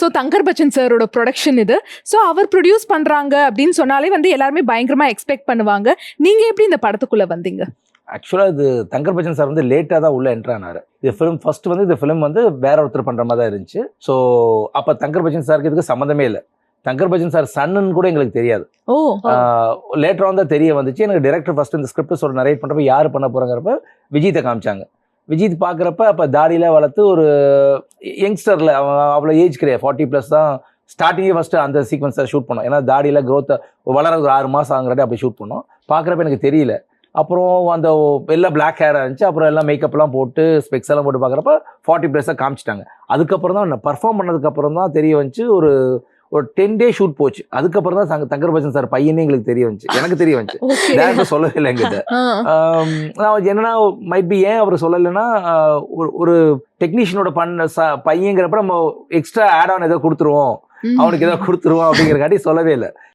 So Thangar Bachchan சாரோட production இது. So அவர் produce பண்றாங்க அப்படின்னு சொன்னாலே வந்து எல்லாருமே பயங்கரமா எக்ஸ்பெக்ட் பண்ணுவாங்க. நீங்க எப்படி இந்த படத்துக்குள்ள வந்தீங்க? ஆக்சுவலாக இது தங்கர் பச்சன் சார் வந்து லேட்டாக தான் உள்ள என்ட்ரு ஆனார். இது ஃபிலிம் ஃபர்ஸ்ட் வந்து இந்த ஃபிலிம் வந்து வேற ஒருத்தர் பண்ணுற மாதிரி தான் இருந்துச்சு. ஸோ அப்போ தங்கர் பச்சன் சாருக்கு இதுக்கு சம்மந்தமே இல்லை. தங்கர் பச்சன் சார் சன்னுன்னு கூட எங்களுக்கு தெரியாது. ஓ. லேட்டர் வந்து தெரிய வந்துச்சு. எனக்கு டேரக்டர் ஃபர்ஸ்ட் இந்த ஸ்கிரிப்ட் சொல்ல நரேட் பண்ணுறப்ப யார் பண்ண போகிறாங்கிறப்ப விஜித்தை காமிச்சாங்க. விஜித் பார்க்குறப்ப அப்போ தாடியில் வளர்த்து ஒரு யங்ஸ்டரில் அவ்வளோ ஏஜ் கிடையாது. ஃபார்ட்டி ப்ளஸ் தான் ஸ்டார்டிங்கே ஃபஸ்ட்டு அந்த சீக்வன்ஸை ஷூட் பண்ணோம். ஏன்னா தாடியில் க்ரோத்தை வளர ஒரு ஆறு மாதம் ஆகுறதே அப்படி ஷூட் பண்ணோம். பார்க்குறப்ப எனக்கு தெரியல. அப்புறம் அந்த எல்லாம் பிளாக் ஹேராக இருந்துச்சு. அப்புறம் எல்லாம் மேக்கப்லாம் போட்டு ஸ்பெக்ஸ் எல்லாம் போட்டு பார்க்குறப்ப ஃபார்ட்டி ப்ளஸ்ஸாக காமிச்சிட்டாங்க. அதுக்கப்புறம் தான் நான் பர்ஃபார்ம் பண்ணதுக்கப்புறம் தான் தெரிய வந்துச்சு. ஒரு ஒரு டென் டே ஷூட் போச்சு. அதுக்கப்புறம் தான் தங்க தங்கர் பச்சன் சார் பையனே எங்களுக்கு தெரிய வந்துச்சு. எனக்கு தெரிய வந்துச்சு. டேரக்டர் சொல்லவே இல்லை எங்கிட்ட என்னன்னா மைட் பி ஏன் அவர் சொல்லலைன்னா ஒரு ஒரு டெக்னீஷியனோட பண்ண ச பையங்கிறப்ப நம்ம எக்ஸ்ட்ரா ஆட் ஆன் ஏதோ கொடுத்துருவோம். அவனுக்கு ஏதோ கொடுத்துருவோம் அப்படிங்கிறக்காட்டி சொல்லவே இல்லை.